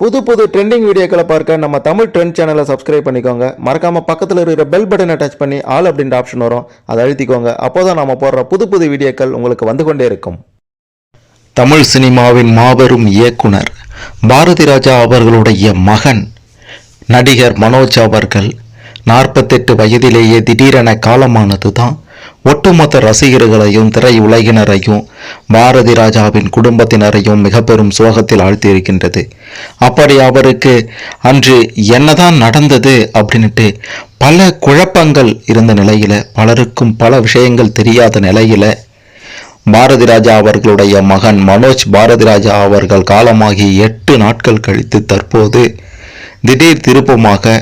புது புது ட்ரெண்டிங் வீடியோக்களை பார்க்க நம்ம தமிழ் ட்ரெண்ட் சேனலை சப்ஸ்கிரைப் பண்ணிக்கோங்க. மறக்காமல் பக்கத்தில் இருக்கிற பெல் பட்டனை டச் பண்ணி ஆல் அப்படின்ற ஆப்ஷன் வரும். அதை அழுத்திக்கோங்க. அப்போதான் நம்ம போடுற புது புது வீடியோக்கள் உங்களுக்கு வந்து கொண்டே இருக்கும். தமிழ் சினிமாவின் மாபெரும் இயக்குனர் பாரதி ராஜா அவர்களுடைய மகன் நடிகர் மனோஜ் அவர்கள் நாற்பத்தெட்டு வயதிலேயே திடீரென காலமானது தான் ஒட்டுமொத்த ரசிகர்களையும் திரையுலகினரையும் பாரதி ராஜாவின் குடும்பத்தினரையும் மிக பெரும் சோகத்தில் ஆழ்த்தியிருக்கின்றது. அப்படி அவருக்கு அன்று என்னதான் நடந்தது அப்படின்ட்டு பல குழப்பங்கள் இருந்த நிலையில பலருக்கும் பல விஷயங்கள் தெரியாத நிலையில பாரதி ராஜா அவர்களுடைய மகன் மனோஜ் பாரதி ராஜா அவர்கள் காலமாகி எட்டு நாட்கள் கழித்து தற்போது திடீர் திருப்பமாக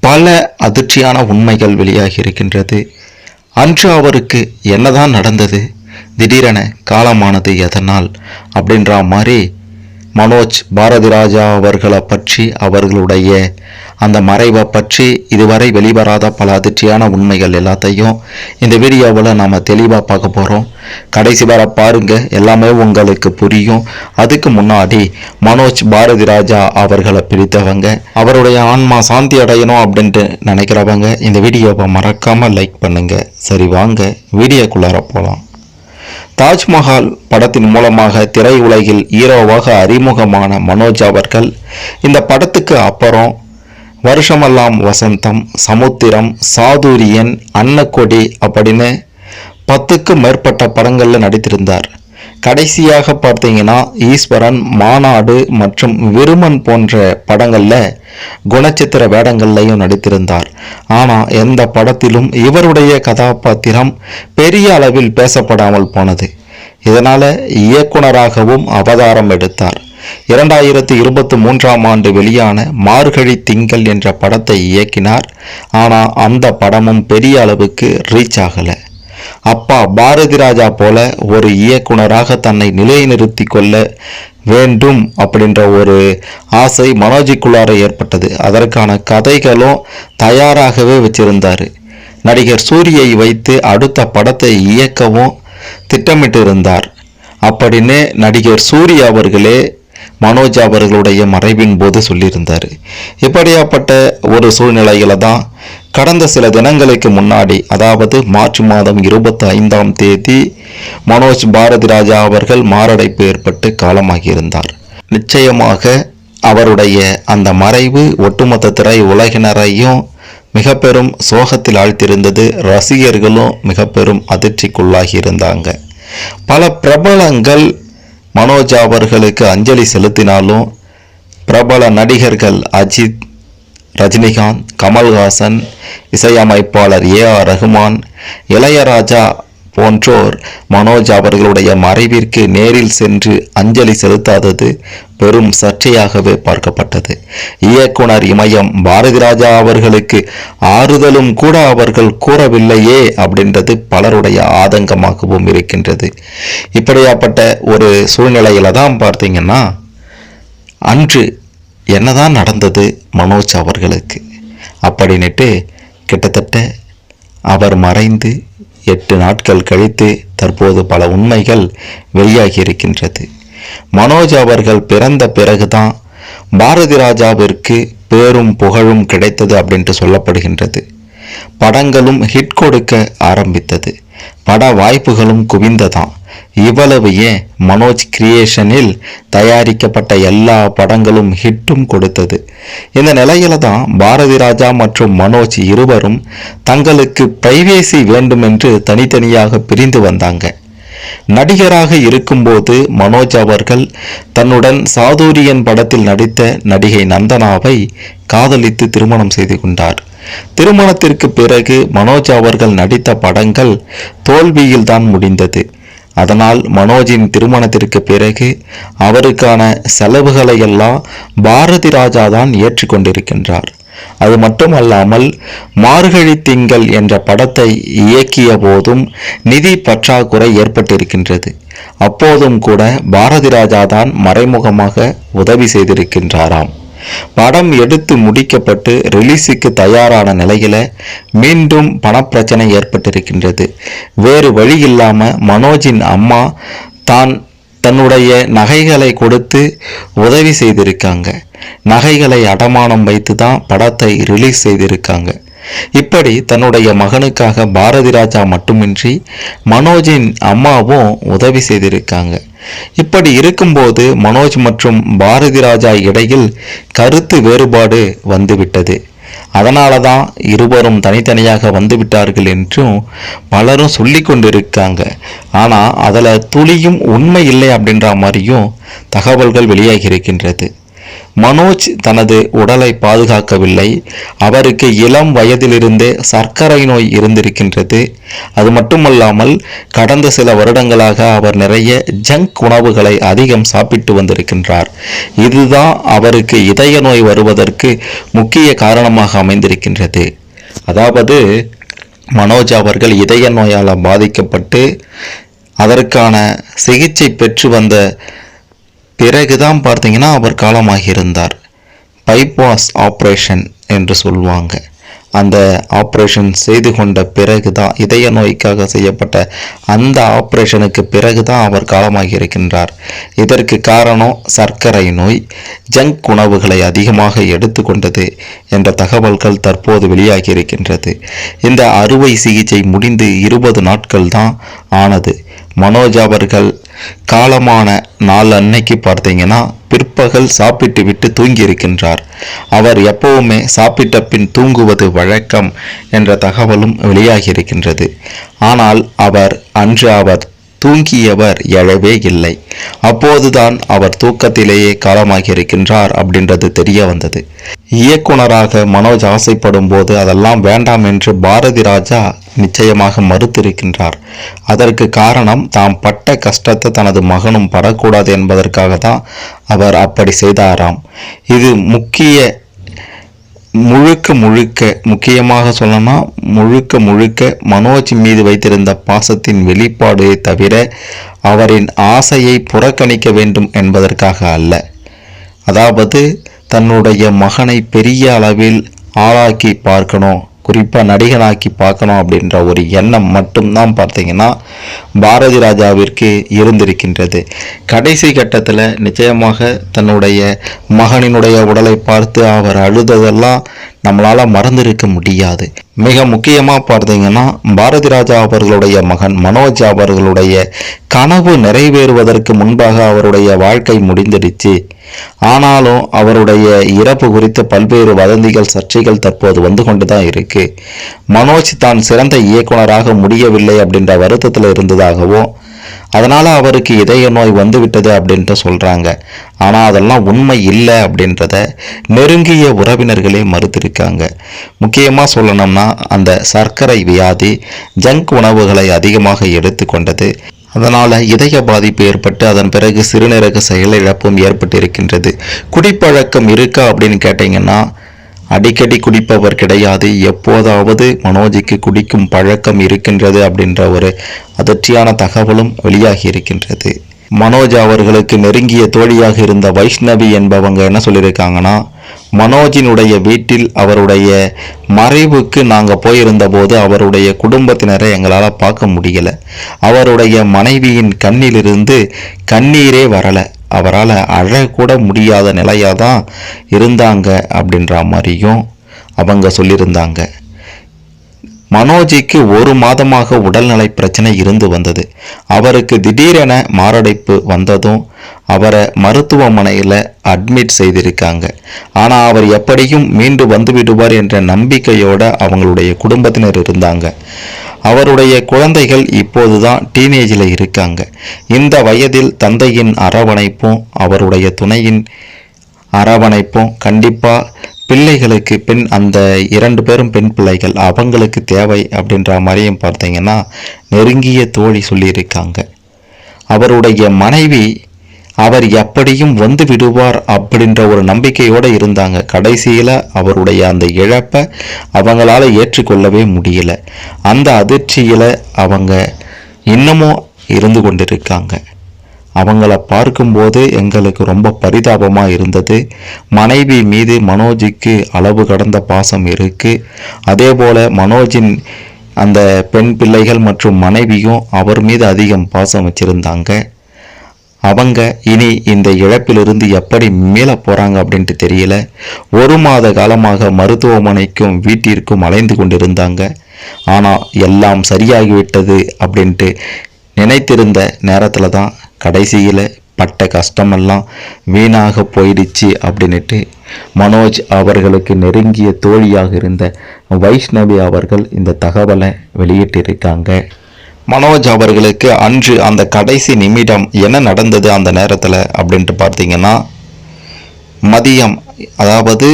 பல அதிர்ச்சியான உண்மைகள் வெளியாகி இருக்கின்றது. அன்று அவருக்கு என்னதான் நடந்தது? திடீரென காலமானது எதனால்? அப்படின்ற மாதிரி மனோஜ் பாரதி ராஜா அவர்களை பற்றி அவர்களுடைய அந்த மறைவை பற்றி இதுவரை வெளிவராத பல அதிர்ச்சியான உண்மைகள் எல்லாத்தையும் இந்த வீடியோவில் நாம் தெளிவாக பார்க்க போகிறோம் கடைசி வர பாருங்க எல்லாமே உங்களுக்கு புரியும். அதுக்கு முன்னாடி மனோஜ் பாரதி ராஜா அவர்களை பிடித்தவங்க அவருடைய ஆன்மா சாந்தி அடையணும் அப்படின்ட்டு நினைக்கிறவங்க இந்த வீடியோவை மறக்காமல் லைக் பண்ணுங்கள் சரி வாங்க வீடியோக்குள்ளார போகலாம் தாஜ்மஹால் படத்தின் மூலமாக திரையுலகில் ஹீரோவாக அறிமுகமான மனோஜ் அவர்கள் இந்த படத்துக்கு அப்புறம் வருஷமெல்லாம் வசந்தம் சமுத்திரம் சாதுரியன் அன்னக்கொடி அப்படின்னு பத்துக்கும் மேற்பட்ட படங்களில் நடித்திருந்தார். கடைசியாக பார்த்தீங்கன்னா ஈஸ்வரன் மாநாடு மற்றும் விருமன் போன்ற படங்களில் குணச்சித்திர வேடங்கள்லையும் நடித்திருந்தார். ஆனால் எந்த படத்திலும் இவருடைய கதாபாத்திரம் பெரிய அளவில் பேசப்படாமல் போனது. இதனால் இயக்குனராகவும் அவதாரம் எடுத்தார். இரண்டாயிரத்தி இருபத்தி மூன்றாம் ஆண்டு வெளியான மார்கழி திங்கள் என்ற படத்தை இயக்கினார். ஆனால் அந்த படமும் பெரிய அளவுக்கு ரீச் ஆகலை. அப்பா பாரதி ராஜா போல ஒரு இயக்குனராக தன்னை நிலைநிறுத்தி கொள்ள வேண்டும் அப்படின்ற ஒரு ஆசை மனோஜிக்குள்ளார ஏற்பட்டது. அதற்கான கதைகளும் தயாராகவே வச்சிருந்தார். நடிகர் சூரியை வைத்து அடுத்த படத்தை இயக்கவும் திட்டமிட்டிருந்தார். அப்படின்னு நடிகர் சூர்யா அவர்களே மனோஜ் அவர்களுடைய மறைவின் போது சொல்லியிருந்தார். இப்படியாப்பட்ட ஒரு சூழ்நிலையில தான் கடந்த சில தினங்களுக்கு முன்னாடி அதாவது மார்ச் மாதம் இருபத்தி ஐந்தாம் தேதி மனோஜ் பாரதி ராஜா அவர்கள் மாரடைப்பு ஏற்பட்டு காலமாகியிருந்தார் நிச்சயமாக அவருடைய அந்த மறைவு ஒட்டுமொத்த திரை உலகினரையும் மிக பெரும் சோகத்தில் ஆழ்த்திருந்தது ரசிகர்களும் மிக பெரும் அதிர்ச்சிக்குள்ளாகி இருந்தாங்க. பல பிரபலங்கள் மனோஜ் அவர்களுக்கு அஞ்சலி செலுத்தினாலும் பிரபல நடிகர்கள் அஜித் ரஜினிகாந்த் கமல்ஹாசன் இசையமைப்பாளர் ஏ ஆர் ரகுமான் இளையராஜா போன்றோர் மனோஜ் அவர்களுடைய மறைவிற்கு நேரில் சென்று அஞ்சலி செலுத்தாதது பெரும் சர்ச்சையாகவே பார்க்கப்பட்டது. இயக்குனர் இமயம் பாரதி ராஜா அவர்களுக்கு ஆறுதலும் கூட அவர்கள் கூறவில்லையே அப்படின்றது பலருடைய ஆதங்கமாகவும் இருக்கின்றது. இப்படியாப்பட்ட ஒரு சூழ்நிலையில தான் பார்த்தீங்கன்னா அன்று என்னதான் நடந்தது மனோஜ் அவர்களுக்கு? அப்படின்னுட்டு கிட்டத்தட்ட அவர் மறைந்து எட்டு நாட்கள் கழித்து தற்போது பல உண்மைகள் வெளியாகி இருக்கின்றது மனோஜ் அவர்கள் பிறந்த பிறகுதான் பாரதி ராஜாவிற்கு பேரும் புகழும் கிடைத்தது அப்படின்ட்டு சொல்லப்படுகின்றது. படங்களும் ஹிட் கொடுக்க ஆரம்பித்தது. பட வாய்ப்புகளும் குவிந்ததாம். இவ்வளவு ஏன் மனோஜ் கிரியேஷனில் தயாரிக்கப்பட்ட எல்லா படங்களும் ஹிட்டும் கொடுத்தது? இந்த நிலையில தான் பாரதி ராஜா மற்றும் மனோஜ் இருவரும் தங்களுக்கு பிரைவேசி வேண்டும் என்று தனித்தனியாக பிரிந்து வந்தாங்க. நடிகராக இருக்கும்போது மனோஜ் அவர்கள் தன்னுடன் சாதுரியன் படத்தில் நடித்த நடிகை நந்தனாவை காதலித்து திருமணம் செய்து கொண்டார். திருமணத்திற்கு பிறகு மனோஜ் அவர்கள் நடித்த படங்கள் தோல்வியில் தான் முடிந்தது. அதனால் மனோஜின் திருமணத்திற்கு பிறகு அவருக்கான செலவுகளை எல்லாம் பாரதி ராஜா தான் ஏற்றுக்கொண்டிருக்கின்றார் அது மட்டுமல்லாமல் மார்கழி திங்கள் என்ற படத்தை இயக்கிய போதும் நிதி பற்றாக்குறை ஏற்பட்டிருக்கின்றது. அப்போதும் கூட பாரதி ராஜா தான் மறைமுகமாக உதவி செய்திருக்கின்றாராம். படம் எடுத்து முடிக்கப்பட்டு ரிலீஸுக்கு தயாரான நிலையில மீண்டும் பணப்பிரச்சனை ஏற்பட்டிருக்கின்றது. வேறு வழி இல்லாம மனோஜின் அம்மா தான் தன்னுடைய நகைகளை கொடுத்து உதவி செய்திருக்காங்க. நகைகளை அடமானம் வைத்து தான் படத்தை ரிலீஸ் செய்திருக்காங்க. இப்படி தன்னுடைய மகனுக்காக பாரதி ராஜா மட்டுமின்றி மனோஜின் அம்மாவும் உதவி செய்திருக்காங்க. இப்படி இருக்கும்போது மனோஜ் மற்றும் பாரதி ராஜா இடையில் கருத்து வேறுபாடு வந்துவிட்டது. அதனால தான் இருவரும் தனித்தனியாக வந்துவிட்டார்கள் என்றும் பலரும் சொல்லி கொண்டிருக்காங்க. ஆனால் அதில் துளியும் உண்மை இல்லை அப்படின்ற மாதிரியும் தகவல்கள் வெளியாகி இருக்கின்றது. மனோஜ் தனது உடலை பாதுகாக்கவில்லை. அவருக்கு இளம் வயதிலிருந்தே சர்க்கரை நோய் இருந்திருக்கின்றது. அது மட்டுமல்லாமல் கடந்த சில வருடங்களாக அவர் நிறைய ஜங்க் உணவுகளை அதிகம் சாப்பிட்டு வந்திருக்கின்றார். இதுதான் அவருக்கு இதய நோய் வருவதற்கு முக்கிய காரணமாக அமைந்திருக்கின்றது. அதாவது மனோஜ் அவர்கள் இதய நோயால் பாதிக்கப்பட்டு அதற்கான சிகிச்சை பெற்று வந்த பிறகுதான் பார்த்தீங்கன்னா அவர் காலமாகியிருந்தார். பைபாஸ் ஆப்ரேஷன் என்று சொல்லுவாங்க. அந்த ஆப்ரேஷன் செய்து கொண்ட பிறகு தான் இதய நோய்க்காக செய்யப்பட்ட அந்த ஆப்ரேஷனுக்கு பிறகு தான் அவர் காலமாகி இருக்கின்றார் இதற்கு காரணம் சர்க்கரை நோய் ஜங்க் உணவுகளை அதிகமாக எடுத்துக்கொண்டது என்ற தகவல்கள் தற்போது வெளியாகி இருக்கின்றது இந்த அறுவை சிகிச்சை முடிந்து இருபது நாட்கள் தான் ஆனது. மனோஜ் அவர்கள் காலமான நாள் அன்னைக்கு பார்த்தீங்கன்னா பிற்பகல் சாப்பிட்டு விட்டு தூங்கியிருக்கின்றார். அவர் எப்பவுமே சாப்பிட்ட பின் தூங்குவது வழக்கம் என்ற தகவலும் வெளியாகி இருக்கின்றது ஆனால் அவர் அன்று அவர் தூங்கியவர் எழவே இல்லை. அப்போதுதான் அவர் தூக்கத்திலேயே காலமாகி இருக்கின்றார் அப்படின்றது தெரிய வந்தது. இயக்குனராக மனோஜ் ஆசைப்படும் போது அதெல்லாம் வேண்டாம் என்று பாரதி ராஜா நிச்சயமாக மறுத்திருக்கின்றார். அதற்கு காரணம் தாம் பட்ட கஷ்டத்தை தனது மகனும் படக்கூடாது என்பதற்காக தான் அவர் அப்படி செய்தாராம். இது முக்கிய முழுக்க முழுக்க முக்கியமாக சொல்லணும்னா முழுக்க முழுக்க மனோஜ் மீது வைத்திருந்த பாசத்தின் வெளிப்பாடே தவிர அவரின் ஆசையை புறக்கணிக்க வேண்டும் என்பதற்காக அல்ல. அதாவது தன்னுடைய மகனை பெரிய அளவில் ஆளாக்கி பார்க்கணும். குறிப்பாக நடிகனாக்கி பார்க்கணும் அப்படின்ற ஒரு எண்ணம் மட்டும்தான் பார்த்தீங்கன்னா பாரதி ராஜாவிற்கு இருந்திருக்கின்றது. கடைசி கட்டத்தில் நிச்சயமாக தன்னுடைய மகனினுடைய உடலை பார்த்து அவர் அழுததெல்லாம் நம்மளால் மறந்திருக்க முடியாது. மிக முக்கியமாக பார்த்தீங்கன்னா பாரதி ராஜா அவர்களுடைய மகன் மனோஜ் அவர்களுடைய கனவு நிறைவேறுவதற்கு முன்பாக அவருடைய வாழ்க்கை முடிந்துடுச்சு. ஆனாலும் அவருடைய இறப்பு குறித்து பல்வேறு வதந்திகள் சர்ச்சைகள் தற்போது வந்து கொண்டு தான் இருக்கு. மனோஜ் தான் சிறந்த இயக்குனராக முடியவில்லை அப்படின்ற வருத்தத்தில் இருந்ததாகவும் அதனால அவருக்கு இதய நோய் வந்துவிட்டது அப்படின்ட்டு சொல்றாங்க. ஆனா அதெல்லாம் உண்மை இல்லை அப்படின்றத நெருங்கிய உறவினர்களே மறுத்திருக்காங்க. முக்கியமா சொல்லணும்னா அந்த சர்க்கரை வியாதி ஜங்க் உணவுகளை அதிகமாக எடுத்துக்கொண்டது அதனால் இதய பாதிப்பு ஏற்பட்டு அதன் பிறகு சிறுநீரக செயலிழப்பும் ஏற்பட்டிருக்கின்றது. குடிப்பழக்கம் இருக்கா அப்படின்னு கேட்டிங்கன்னா அடிக்கடி குடிப்பவர் கிடையாது. எப்போதாவது மனோஜிக்கு குடிக்கும் பழக்கம் இருக்கின்றது அப்படின்ற ஒரு அதிர்ச்சியான தகவலும் வெளியாகி இருக்கின்றது. மனோஜ் அவர்களுக்கு நெருங்கிய தோழியாக இருந்த வைஷ்ணவி என்பவங்க என்ன சொல்லியிருக்காங்கன்னா மனோஜினுடைய வீட்டில் அவருடைய மறைவுக்கு நாங்கள் போயிருந்த போது அவருடைய குடும்பத்தினரை எங்களால் பார்க்க முடியல. அவருடைய மனைவியின் கண்ணிலிருந்து கண்ணீரே வரலை. அவரால் அழக்கூட முடியாத நிலையாக தான் இருந்தாங்க அப்படின்ற மாதிரியும் அவங்க சொல்லியிருந்தாங்க. மனோஜிக்கு ஒரு மாதமாக உடல்நலை பிரச்சனை இருந்து வந்தது. அவருக்கு திடீரென மாரடைப்பு வந்ததும் அவரை மருத்துவமனையில் அட்மிட் செய்திருக்காங்க. ஆனால் அவர் எப்படியும் மீண்டு வந்து விடுவார் என்ற நம்பிக்கையோடு அவங்களுடைய குடும்பத்தினர் இருந்தாங்க. அவருடைய குழந்தைகள் இப்போதுதான் டீனேஜில் இருக்காங்க. இந்த வயதில் தந்தையின் அரவணைப்பும் அவருடைய துணையின் அரவணைப்பும் கண்டிப்பாக பிள்ளைகளுக்கு பெண் அந்த இரண்டு பேரும் பெண் பிள்ளைகள் அவங்களுக்கு தேவை அப்படின்ற மாதிரியும் பார்த்தீங்கன்னா நெருங்கிய தோழி சொல்லியிருக்காங்க. அவருடைய மனைவி அவர் எப்படியும் வந்து விடுவார் அப்படின்ற ஒரு நம்பிக்கையோடு இருந்தாங்க. கடைசியில் அவருடைய அந்த இழப்பை அவங்களால ஏற்றுக்கொள்ளவே முடியல. அந்த அதிர்ச்சியில் அவங்க இன்னமும் இருந்து கொண்டிருக்காங்க. அவங்கள பார்க்கும்போது எங்களுக்கு ரொம்ப பரிதாபமாக இருந்தது. மனைவி மீது மனோஜிக்கு அளவு கடந்த பாசம் இருக்குது அதே போல் மனோஜின் அந்த பெண் பிள்ளைகள் மற்றும் மனைவியும் அவர் மீது அதிகம் பாசம் வச்சுருந்தாங்க. அவங்க இனி இந்த இழப்பிலிருந்து எப்படி மீள போகிறாங்க அப்படின்ட்டு தெரியல. ஒரு மாத காலமாக மருத்துவமனைக்கும் வீட்டிற்கும் அலைந்து கொண்டிருந்தாங்க. ஆனால் எல்லாம் சரியாகிவிட்டது அப்படின்ட்டு நினைத்திருந்த நேரத்தில் தான் கடைசியில் பட்ட கஷ்டமெல்லாம் வீணாக போயிடுச்சு அப்படின்னுட்டு மனோஜ் அவர்களுக்கு நெருங்கிய தோழியாக இருந்த வைஷ்ணவி அவர்கள் இந்த தகவலை வெளியிட்டிருக்காங்க. மனோஜ் அவர்களுக்கு அன்று அந்த கடைசி நிமிடம் என்ன நடந்தது அந்த நேரத்தில் அப்படின்ட்டு பார்த்தீங்கன்னா மதியம் அதாவது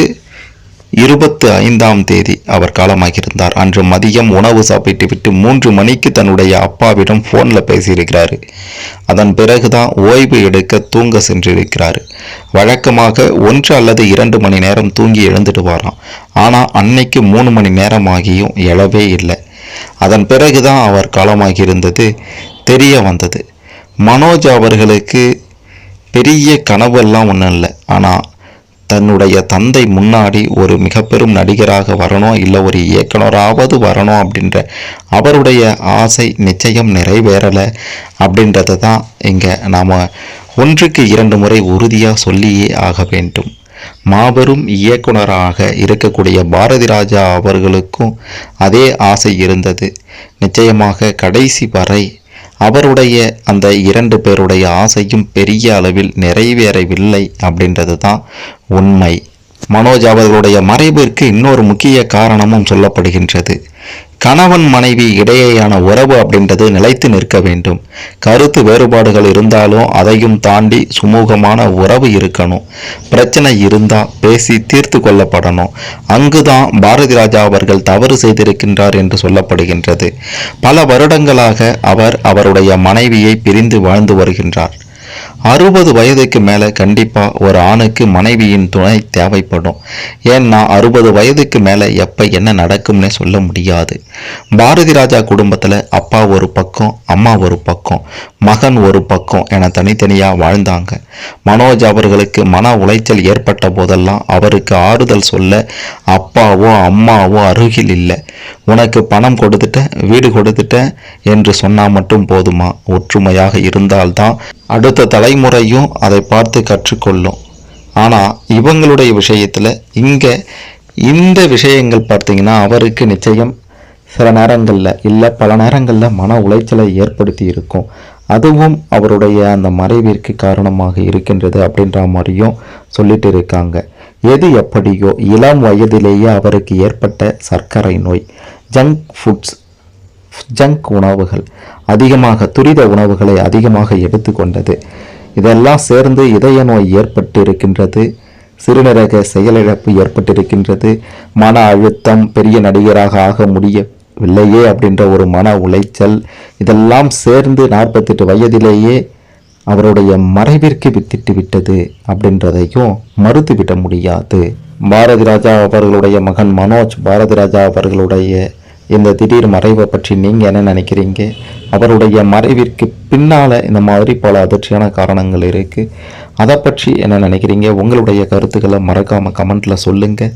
இருபத்து ஐந்தாம் தேதி அவர் காலமாகியிருந்தார். அன்று மதியம் உணவு சாப்பிட்டு விட்டு மூன்று மணிக்கு தன்னுடைய அப்பாவிடம் ஃபோனில் பேசியிருக்கிறார். அதன் பிறகுதான் ஓய்வு எடுக்க தூங்க சென்றிருக்கிறார். வழக்கமாக ஒன்று அல்லது இரண்டு மணி நேரம் தூங்கி எழுந்துடுவாராம். ஆனால் அன்னைக்கு மூணு மணி நேரம் ஆகியும் எழவே இல்லை. அதன் பிறகுதான் அவர் காலமாகியிருந்தது தெரிய வந்தது. மனோஜ் அவர்களுக்கு பெரிய கனவெல்லாம் ஒன்றும் இல்லை ஆனால் தன்னுடைய தந்தை முன்னாடி ஒரு மிக பெரும் நடிகராக வரணும் இல்லை ஒரு இயக்குனராவது வரணும் அப்படின்ற அவருடைய ஆசை நிச்சயம் நிறைவேறலை அப்படின்றத தான் இங்கே நாம் ஒன்றுக்கு இரண்டு முறை உறுதியாக சொல்லியே ஆக வேண்டும். மாபெரும் இயக்குனராக இருக்கக்கூடிய பாரதி ராஜா அவர்களுக்கும் அதே ஆசை இருந்தது. நிச்சயமாக கடைசி வரை அவருடைய அந்த இரண்டு பேருடைய ஆசையும் பெரிய அளவில் நிறைவேறவில்லை அப்படின்றது தான் உண்மை. மனோஜ் அவர்களுடைய மறைவிற்கு இன்னொரு முக்கிய காரணமும் சொல்லப்படுகின்றது. கணவன் மனைவி இடையேயான உறவு அப்படின்றது நிலைத்து நிற்க வேண்டும். கருத்து வேறுபாடுகள் இருந்தாலும் அதையும் தாண்டி சுமூகமான உறவு இருக்கணும். பிரச்சனை இருந்தால் பேசி தீர்த்து கொள்ளப்படணும். அங்குதான் பாரதி ராஜா அவர்கள் தவறு செய்திருக்கின்றார் என்று சொல்லப்படுகின்றது. பல வருடங்களாக அவர் அவருடைய மனைவியை பிரிந்து வாழ்ந்து வருகின்றார். அறுபது வயதுக்கு மேலே கண்டிப்பாக ஒரு ஆணுக்கு மனைவியின் துணை தேவைப்படும். ஏன்னா அறுபது வயதுக்கு மேலே எப்போ என்ன நடக்கும்னே சொல்ல முடியாது. பாரதி ராஜா குடும்பத்தில் அப்பா ஒரு பக்கம் அம்மா ஒரு பக்கம். மகன் ஒரு பக்கம் என தனித்தனியாக வாழ்ந்தாங்க. மனோஜ் அவர்களுக்கு மன உளைச்சல் ஏற்பட்ட போதெல்லாம் அவருக்கு ஆறுதல் சொல்ல அப்பாவோ அம்மாவோ அருகில் இல்லை. உனக்கு பணம் கொடுத்துட்டேன் வீடு கொடுத்துட்டேன் என்று சொன்னால் மட்டும் போதுமா? ஒற்றுமையாக இருந்தால்தான் அடுத்த தலைமுறையும் அதை பார்த்து கற்றுக்கொள்ளும். ஆனால் இவங்களுடைய விஷயத்தில் இங்கே இந்த விஷயங்கள் பார்த்தீங்கன்னா அவருக்கு நிச்சயம் சில நேரங்களில் இல்லை பல நேரங்களில் மன உளைச்சலை ஏற்படுத்தி இருக்கும். அதுவும் அவருடைய அந்த மறைவிற்கு காரணமாக இருக்கின்றது அப்படின்ற மாதிரியும் சொல்லிட்டு இருக்காங்க. எது எப்படியோ இளம் வயதிலேயே அவருக்கு ஏற்பட்ட சர்க்கரை நோய் ஜங்க் ஃபுட்ஸ் ஜங்க் உணவுகள் அதிகமாக துரித உணவுகளை அதிகமாக எடுத்துக்கொண்டது. இதெல்லாம் சேர்ந்து இதய நோய் ஏற்பட்டு இருக்கின்றது சிறுநீரக செயலிழப்பு ஏற்பட்டிருக்கின்றது மன அழுத்தம் பெரிய நடிகராக ஆக முடிய இல்லையே அப்படின்ற ஒரு மன உளைச்சல் இதெல்லாம் சேர்ந்து நாற்பத்தெட்டு வயதிலேயே அவருடைய மறைவிற்கு வித்திட்டு விட்டது அப்படின்றதையும் மறுத்துவிட முடியாது. பாரதி ராஜா அவர்களுடைய மகன் மனோஜ் பாரதி ராஜா அவர்களுடைய இந்த திடீர் மறைவை பற்றி நீங்கள் என்ன நினைக்கிறீங்க? அவருடைய மறைவிற்கு பின்னால் இந்த மாதிரி பல அதிர்ச்சியான காரணங்கள் இருக்குது அதை பற்றி என்ன நினைக்கிறீங்க? உங்களுடைய கருத்துக்களை மறக்காமல் கமெண்ட்டில் சொல்லுங்கள்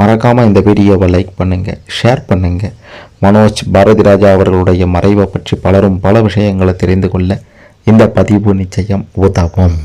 மறக்காமல் இந்த வீடியோவை லைக் பண்ணுங்கள் ஷேர் பண்ணுங்கள் மனோஜ் பாரதிராஜா அவர்களுடைய மறைவை பற்றி பலரும் பல விஷயங்களை தெரிந்து கொள்ள இந்த பதிவு நிச்சயம் உதவும்.